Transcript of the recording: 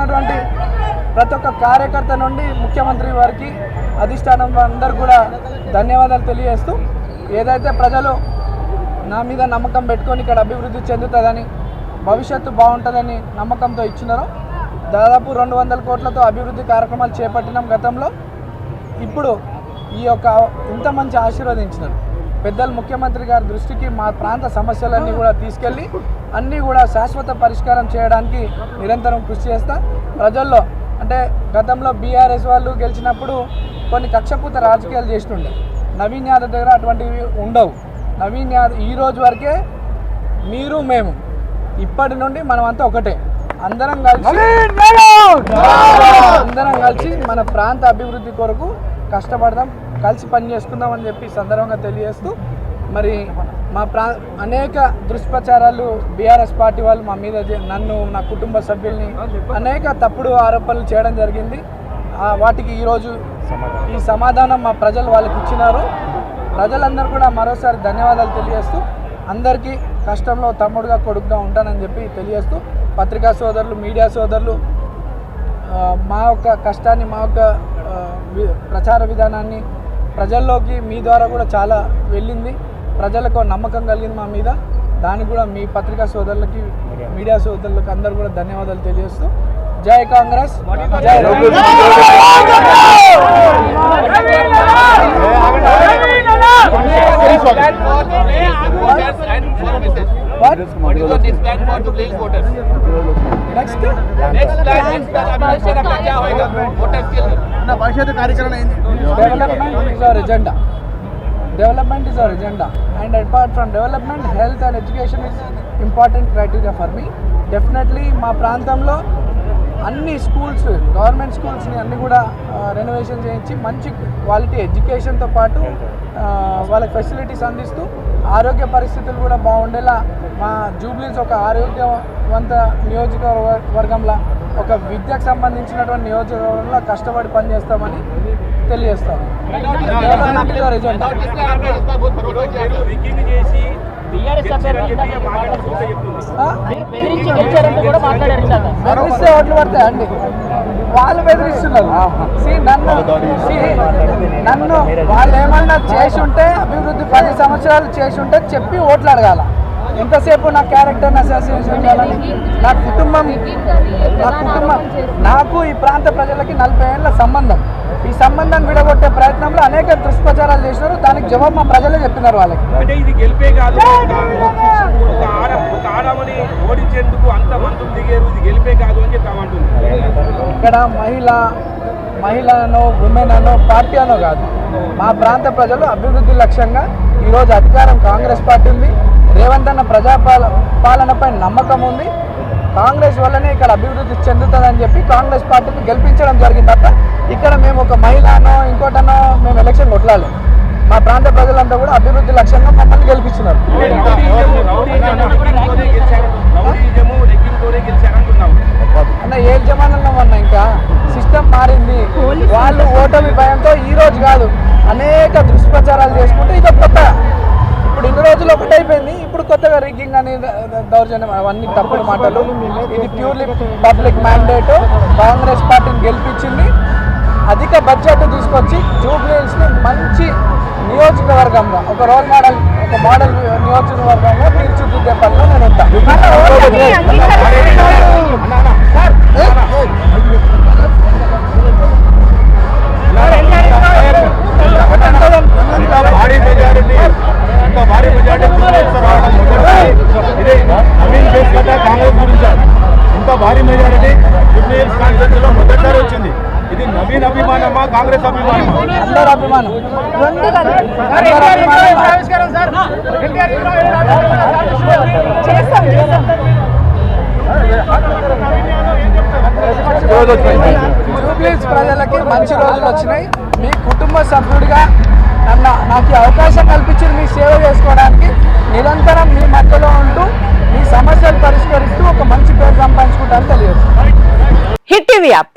ఉన్నటువంటి ప్రతి ఒక్క కార్యకర్త నుండి ముఖ్యమంత్రి వారికి అధిష్టానం అందరు కూడా ధన్యవాదాలు తెలియజేస్తూ ఏదైతే ప్రజలు నా మీద నమ్మకం పెట్టుకొని ఇక్కడ అభివృద్ధి చెందుతుందని భవిష్యత్తు బాగుంటుందని నమ్మకంతో ఇచ్చినారో దాదాపు రెండు వందల కోట్లతో అభివృద్ధి కార్యక్రమాలు చేపట్టినాం గతంలో. ఇప్పుడు ఈ యొక్క ఇంత మంచి ఆశీర్వదించినారు. పెద్దలు ముఖ్యమంత్రి గారి దృష్టికి మా ప్రాంత సమస్యలన్నీ కూడా తీసుకెళ్ళి అన్నీ కూడా శాశ్వత పరిష్కారం చేయడానికి నిరంతరం కృషి చేస్తా. ప్రజల్లో అంటే గతంలో బీఆర్ఎస్ వాళ్ళు గెలిచినప్పుడు కొన్ని కక్షపూత రాజకీయాలు చేస్తుండే. నవీన్ యాదవ్ దగ్గర అటువంటివి ఉండవు. నవీన్ యాదవ్ ఈ రోజు వరకే మీరు మేము ఇప్పటి నుండి మనమంతా ఒకటే. అందరం కలిసి అందరం కలిసి మన ప్రాంత అభివృద్ధి కొరకు కష్టపడదాం కలిసి పని చేసుకుందాం అని చెప్పి సందర్భంగా తెలియజేస్తూ మరి మా ప్రా అనేక దుష్ప్రచారాలు బీఆర్ఎస్ పార్టీ వాళ్ళు మా మీద నన్ను నా కుటుంబ సభ్యుల్ని అనేక తప్పుడు ఆరోపణలు చేయడం జరిగింది. వాటికి ఈరోజు ఈ సమాధానం మా ప్రజలు వాళ్ళకి ఇచ్చినారు. ప్రజలందరూ కూడా మరోసారి ధన్యవాదాలు తెలియజేస్తూ అందరికీ కష్టంలో తమ్ముడుగా కొడుకుగా ఉంటానని చెప్పి తెలియజేస్తూ పత్రికా సోదరులు మీడియా సోదరులు మా యొక్క కష్టాన్ని మా యొక్క ప్రచార విధానాన్ని ప్రజల్లోకి మీ ద్వారా కూడా చాలా వెళ్ళింది. ప్రజలకు నమ్మకం కలిగింది మా మీద దానికి కూడా మీ పత్రికా సోదరులకి మీడియా సోదరులకు అందరు కూడా ధన్యవాదాలు తెలియజేస్తూ జై కాంగ్రెస్ భవిష్యత్ కార్యక్రమం agenda Development is our agenda. And apart from development, health and education is important criteria for me definitely మా ప్రాంతంలో అన్ని స్కూల్స్ గవర్నమెంట్ స్కూల్స్ని అన్ని కూడా రెనోవేషన్ చేయించి మంచి క్వాలిటీ ఎడ్యుకేషన్తో పాటు వాళ్ళకి ఫెసిలిటీస్ అందిస్తూ ఆరోగ్య పరిస్థితులు కూడా బాగుండేలా మా జూబ్లీస్ ఒక ఆరోగ్యవంత నియోజకవర్గంలో ఒక విద్యకు సంబంధించినటువంటి నియోజకవర్గంలో కష్టపడి పనిచేస్తామని తెలియజేస్తాను బెదిరిస్తే ఓట్లు పడతాయి అండి? వాళ్ళు బెదిరిస్తున్నారు. నన్ను నన్ను వాళ్ళు ఏమన్నా చేసి ఉంటే అభివృద్ధి పది సంవత్సరాలు చేసి ఉంటే చెప్పి ఓట్లు అడగాల. ఎంతసేపు నా క్యారెక్టర్ అసోసియేషన్ ఉండాలని నా కుటుంబం నా కుటుంబం నాకు ఈ ప్రాంత ప్రజలకి నలభై ఏళ్ళ సంబంధం. ఈ సంబంధం విడగొట్టే ప్రయత్నంలో అనేక దుష్ప్రచారాలు చేసినారు. దానికి జవాబు మా ప్రజలే చెప్పినారు వాళ్ళకి. అంటే ఇది గెలిపే కాదు. ఒక ఆడ ఒక ఆడమని ఓడించేందుకు అంత మందులు దిగారు. ఇది గెలిపే కాదు అని చెప్పామంటుంది ఇక్కడ మహిళ మహిళనో ఉమెన్ అనో పార్టీ అనో కాదు. మా ప్రాంత ప్రజలు అభివృద్ధి లక్ష్యంగా ఈరోజు అధికారం కాంగ్రెస్ పార్టీ ఉంది. రేవంత్ అన్న ప్రజాపాల పాలనపై నమ్మకం ఉంది. కాంగ్రెస్ వల్లనే ఇక్కడ అభివృద్ధి చెందుతుందని చెప్పి కాంగ్రెస్ పార్టీని గెలిపించడం జరిగింది తప్ప ఇక్కడ మేము ఒక మహిళనో ఇంకోటనో మేము ఎలక్షన్ కొట్లాలి మా ప్రాంత ప్రజలంతా కూడా అభివృద్ధి లక్ష్యంగా మమ్మల్ని గెలిపిస్తున్నారు అన్న ఏ జమానంలో అన్న ఇంకా. సిస్టమ్ మారింది. వాళ్ళు ఓటమి భయంతో ఈ రోజు కాదు అనేక దుష్ప్రచారాలు చేసుకుంటే ఇది కొత్త. ఇప్పుడు ఇన్ని రోజులు ఒకటైపోయింది ఇప్పుడు కొత్తగా రిగ్గింగ్ అని దౌర్జన్యం అవన్నీ తప్పుడు మాటలు. ఇది ప్యూర్లీ పబ్లిక్ మ్యాండేట్ కాంగ్రెస్ పార్టీని గెలిపించింది. అధిక బడ్జెట్ తీసుకొచ్చి జూబ్లీహిల్స్ని మంచి నియోజకవర్గంగా ఒక రోల్ మోడల్ ఒక మోడల్ నియోజకవర్గంగా తీర్చిదిద్దే పనిలో నేను ఉంటాను ఇంత భారీ మెజారిటీ జూబ్లీహిల్స్ కాన్స్టిట్యూన్సీలో మొదటిసారి వచ్చింది. ఇది నవీన్ అభిమానమా కాంగ్రెస్ అభిమానమా? అందరు అభిమానం. అందరు అభిమానం. జూబ్లీస్ ప్రజలకి మంచి రోజులు వచ్చినాయి. మీ కుటుంబ సభ్యుడిగా నన్న నాకు అవకాశం కల్పించి మీ సేవ చేసుకోవడానికి నిరంతరం మీ మధ్యలో ఉంటూ మీ సమస్యలు పరిష్కరిస్తూ ఒక మంచి పేరు సంపాదించుకుంటారని తెలియదు హిట్ టీవీ యాప్.